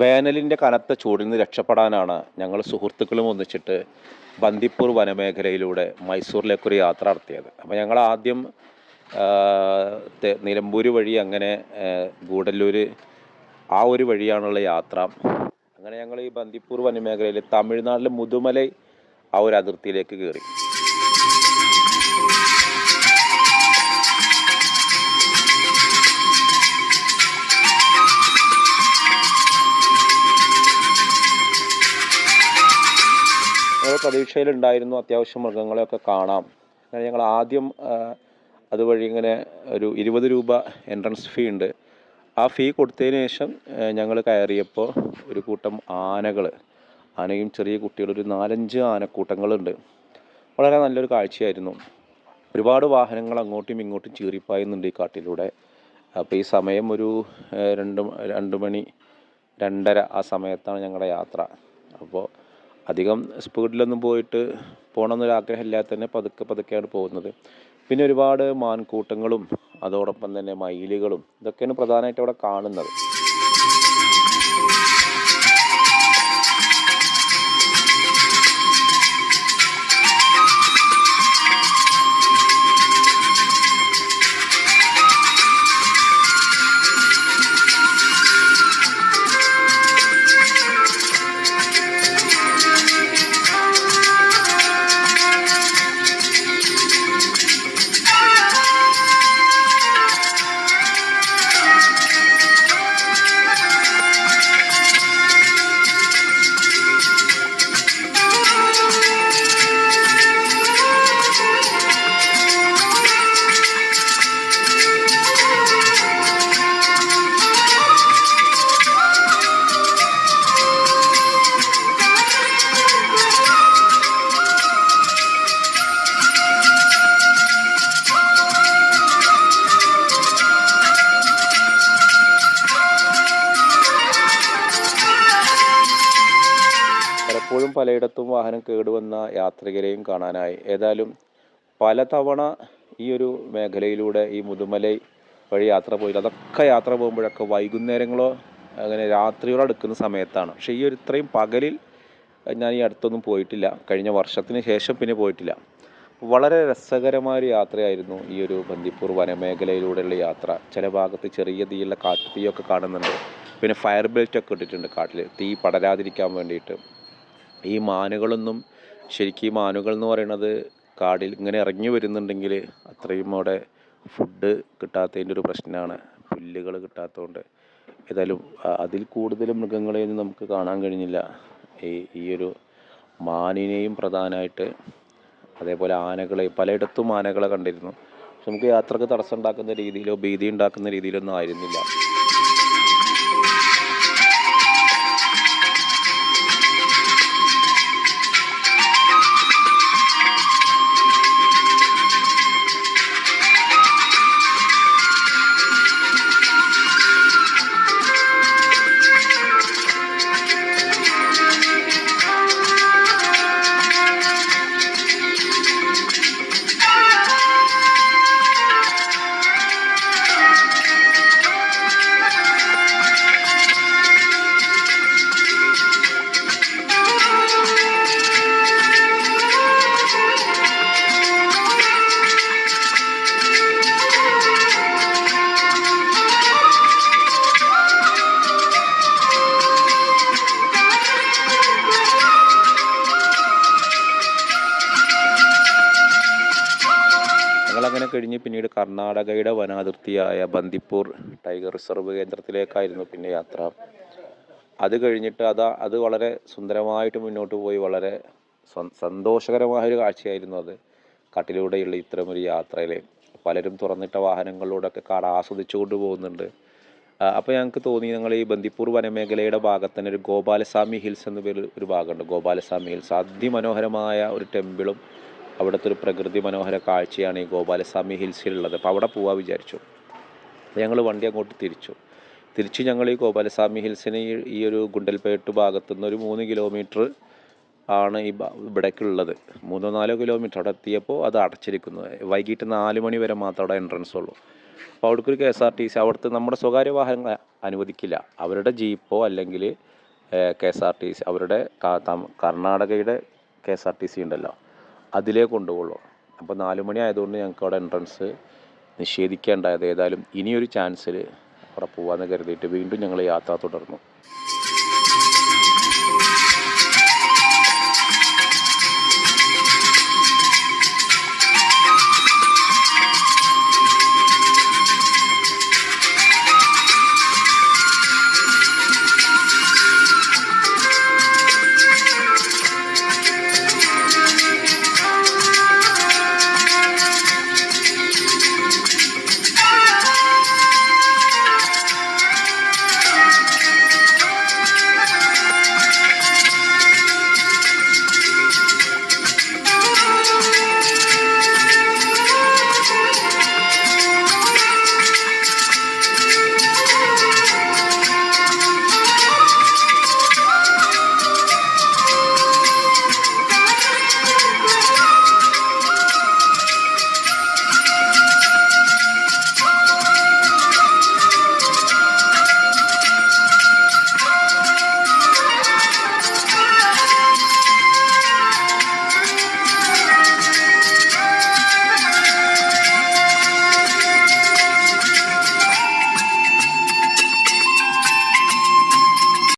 വേനലിന്റെ കനത്ത ചൂടിൽ നിന്ന് രക്ഷപ്പെടാനാണ് ഞങ്ങൾ സുഹൃത്തുക്കളും ഒന്നിച്ചിട്ട് ബന്ദിപ്പൂർ വനമേഖലയിലൂടെ മൈസൂരിലേക്കൊരു യാത്ര നടത്തിയത്. അപ്പോൾ ഞങ്ങൾ ആദ്യം നിലമ്പൂർ വഴി അങ്ങനെ ഗൂഡല്ലൂർ ആ ഒരു വഴിയാണുള്ള യാത്ര. അങ്ങനെ ഞങ്ങൾ ഈ ബന്ദിപ്പൂർ വനമേഖലയിൽ തമിഴ്നാട്ടിലെ മുതുമലൈ ആ ഒരു അതിർത്തിയിലേക്ക് കയറി പ്രതീക്ഷയിലുണ്ടായിരുന്നു അത്യാവശ്യം മൃഗങ്ങളെയൊക്കെ കാണാം. അങ്ങനെ ഞങ്ങൾ ആദ്യം അതുവഴി ഇങ്ങനെ ഒരു ഇരുപത് രൂപ എൻട്രൻസ് ഫീ ഉണ്ട്. ആ ഫീ കൊടുത്തതിന് ശേഷം ഞങ്ങൾ കയറിയപ്പോൾ ഒരു കൂട്ടം ആനകൾ ആനയും ചെറിയ കുട്ടികളും ഒരു നാലഞ്ച് ആനക്കൂട്ടങ്ങളുണ്ട്. വളരെ നല്ലൊരു കാഴ്ചയായിരുന്നു. ഒരുപാട് വാഹനങ്ങൾ അങ്ങോട്ടും ഇങ്ങോട്ടും ചീറിപ്പായുന്നുണ്ട് ഈ കാട്ടിലൂടെ. അപ്പോൾ ഈ സമയം ഒരു രണ്ട് രണ്ട് മണി രണ്ടര ആ സമയത്താണ് ഞങ്ങളുടെ യാത്ര. അപ്പോൾ അധികം സ്പീഡിലൊന്നും പോയിട്ട് പോകണമെന്നൊരു ആഗ്രഹമില്ലാതെ തന്നെ പതുക്കെ പതുക്കെയാണ് പോകുന്നത്. പിന്നെ ഒരുപാട് മാൻകൂട്ടങ്ങളും അതോടൊപ്പം തന്നെ മയിലുകളും ഇതൊക്കെയാണ് പ്രധാനമായിട്ട് അവിടെ കാണുന്നത്. പലപ്പോഴും പലയിടത്തും വാഹനം കേടുവന്ന യാത്രികരെയും കാണാനായി. ഏതായാലും പലതവണ ഈ ഒരു മേഖലയിലൂടെ ഈ മുതുമലൈ വഴി യാത്ര പോയി അതൊക്കെ യാത്ര പോകുമ്പോഴൊക്കെ വൈകുന്നേരങ്ങളോ അങ്ങനെ രാത്രിയോടെ അടുക്കുന്ന സമയത്താണ്. പക്ഷേ ഈ ഒരു ഇത്രയും പകലിൽ ഞാൻ ഈ അടുത്തൊന്നും പോയിട്ടില്ല. കഴിഞ്ഞ വർഷത്തിന് ശേഷം പിന്നെ പോയിട്ടില്ല. വളരെ രസകരമായ ഒരു യാത്രയായിരുന്നു ഈ ഒരു ബന്ദിപ്പൂർ വനമേഖലയിലൂടെയുള്ള യാത്ര. ചില ഭാഗത്ത് ചെറിയ തീയുള്ള കാട്ടു തീയൊക്കെ കാണുന്നുണ്ട്. പിന്നെ ഫയർ ബെൽറ്റ് ഒക്കെ ഇട്ടിട്ടുണ്ട് കാട്ടിൽ തീ പടരാതിരിക്കാൻ വേണ്ടിയിട്ട്. ഈ മാനുകളൊന്നും ശരിക്കും ഈ മാനുകൾ എന്ന് പറയുന്നത് കാടിൽ ഇങ്ങനെ ഇറങ്ങി വരുന്നുണ്ടെങ്കിൽ അത്രയും അവിടെ ഫുഡ് കിട്ടാത്തതിന്റെ ഒരു പ്രശ്നമാണ്. പുല്ലുകൾ കിട്ടാത്തതുകൊണ്ട്. ഏതായാലും അതിൽ കൂടുതൽ മൃഗങ്ങളെയൊന്നും നമുക്ക് കാണാൻ കഴിഞ്ഞില്ല. ഈ ഈ ഒരു മാനിനെയും പ്രധാനമായിട്ട് അതേപോലെ ആനകളെ പലയിടത്തും ആനകളെ കണ്ടിരുന്നു. പക്ഷെ നമുക്ക് യാത്രയ്ക്ക് തടസ്സം ഉണ്ടാക്കുന്ന രീതിയിലോ ഭീതി ഉണ്ടാക്കുന്ന രീതിയിലൊന്നും ആയിരുന്നില്ല. ഞങ്ങളങ്ങനെ കഴിഞ്ഞ് പിന്നീട് കർണാടകയുടെ വനാതിർത്തിയായ ബന്ദിപ്പൂർ ടൈഗർ റിസർവ് കേന്ദ്രത്തിലേക്കായിരുന്നു പിന്നെ യാത്ര. അത് കഴിഞ്ഞിട്ട് അതാ അത് വളരെ സുന്ദരമായിട്ട് മുന്നോട്ട് പോയി വളരെ സന്തോഷകരമായ ഒരു കാഴ്ചയായിരുന്നു അത്. കാട്ടിലൂടെയുള്ള ഇത്തരമൊരു യാത്രയിൽ പലരും തുറന്നിട്ട വാഹനങ്ങളിലൂടെയൊക്കെ കാട് ആസ്വദിച്ചു കൊണ്ട് പോകുന്നുണ്ട്. അപ്പോൾ ഞങ്ങൾക്ക് തോന്നി ഞങ്ങൾ ഈ ബന്ദിപ്പൂർ വനമേഖലയുടെ ഭാഗത്ത് തന്നെ ഒരു ഗോപാലസ്വാമി ഹിൽസ് എന്ന പേര് ഒരു ഭാഗമുണ്ട്. ഗോപാലസ്വാമി ഹിൽസ്. അതിമനോഹരമായ ഒരു ടെമ്പിളും അവിടുത്തെ ഒരു പ്രകൃതി മനോഹര കാഴ്ചയാണ് ഈ ഗോപാലസ്വാമി ഹിൽസിലുള്ളത് അപ്പോൾ അവിടെ പോവാൻ വിചാരിച്ചു. ഞങ്ങൾ വണ്ടി അങ്ങോട്ട് തിരിച്ചു. തിരിച്ച് ഞങ്ങൾ ഈ ഗോപാലസ്വാമി ഹിൽസിന് ഈ ഒരു ഗുണ്ടൽപേട്ട് ഭാഗത്തു നിന്ന് ഒരു മൂന്ന് കിലോമീറ്റർ ആണ് ഈ ഇവിടേക്കുള്ളത്. മൂന്നോ നാലോ കിലോമീറ്റർ അവിടെ എത്തിയപ്പോൾ അത് അടച്ചിരിക്കുന്നു. വൈകിട്ട് നാല് മണി വരെ മാത്രം അവിടെ എൻട്രൻസ് ഉള്ളൂ. അപ്പോൾ അവിടേക്ക് ഒരു K S R T C അവിടുത്തെ നമ്മുടെ സ്വകാര്യ വാഹനങ്ങൾ അനുവദിക്കില്ല. അവരുടെ ജീപ്പോ അല്ലെങ്കിൽ K S R T C അവരുടെ കർണാടകയുടെ K S R T C ഉണ്ടല്ലോ. അതിലേ കൊണ്ടുപോകുള്ളൂ അപ്പോൾ നാല് മണി ആയതുകൊണ്ട് ഞങ്ങൾക്ക് അവിടെ എൻട്രൻസ് നിഷേധിക്കേണ്ടായത്. ഏതായാലും ഇനിയൊരു ചാൻസിൽ അവിടെ പോകാമെന്ന് കരുതിയിട്ട് വീണ്ടും ഞങ്ങൾ യാത്ര തുടർന്നു.